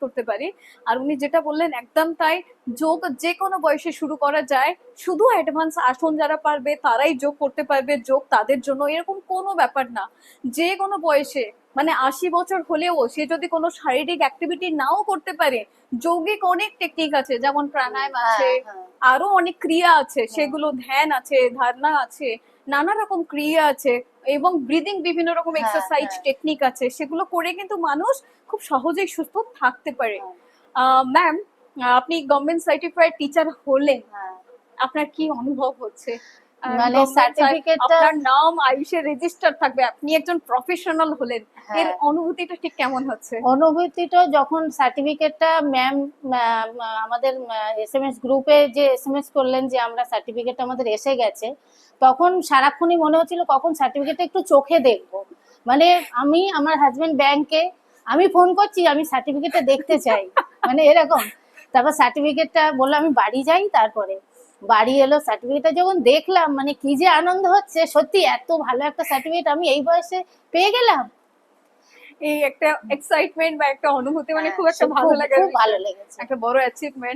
করতে পারি। আর উনি যেটা বললেন একদম তাই। যোগ যে কোনো বয়সে শুরু করা যায়। শুধু অ্যাডভান্স আসন যারা পারবে তারাই যোগ করতে পারবে। যোগ তাদের জন্য এরকম কোনো ব্যাপার না। যে কোনো বয়সে মানে আশি বছর হলেও সে যদি কোনো শারীরিক অ্যাক্টিভিটি নাও করতে পারে যৌগিক অনেক টেকনিক আছে। যেমন প্রাণায়াম আছে হ্যাঁ, হ্যাঁ। আরও অনেক ক্রিয়া আছে। সেগুলো ধ্যান আছে ধারণা আছে নানা রকম ক্রিয়া আছে। এবং ব্রিদিং বিভিন্ন রকম হ্যাঁ, এক্সারসাইজ হ্যাঁ। টেকনিক আছে সেগুলো করে কিন্তু মানুষ খুব সহজেই সুস্থ থাকতে পারে হ্যাঁ। ম্যাম আপনি গভর্নমেন্ট সার্টিফাইড টিচার হলেন হ্যাঁ। আপনার কি অনুভব হচ্ছে মানে government certificate টা- আপনার নাম আয়ুষে রেজিস্টার থাকবে আপনি একজন প্রফেশনাল হলেন। এর হ্যাঁ। অনুভূতিটা ঠিক কেমন হচ্ছে? অনুভূতিটা যখন সার্টিফিকেটটা ম্যাম আমাদের এস এম এস গ্রুপে যে এস এম এস করলেন যে আমরা সার্টিফিকেট আমাদের এসে গেছে তখন সারাক্ষণই মনে হচ্ছিল কখন সার্টিফিকেটটা একটু চোখে দেখব। মানে আমি আমার হাজবেন্ড ব্যাংকে আমি ফোন করছি আমি সার্টিফিকেটটা দেখতে চাই। মানে এরকম। তারপর সার্টিফিকেটটা বলল আমি বাড়ি যাই তারপরে। বাড়ি এলো সার্টিফিকেটটা যখন দেখলাম মানে কি যে আনন্দ হচ্ছে সত্যি এত ভালো একটা সার্টিফিকেট আমি এই বয়সে পেয়ে গেলাম। এই একটা এক্সাইটমেন্ট বা একটা অনুভূতি মানে হ্যাঁ, খুব একটা ভালো লাগে খুব ভালো লেগেছে। একটা বড় অ্যাচিভমেন্ট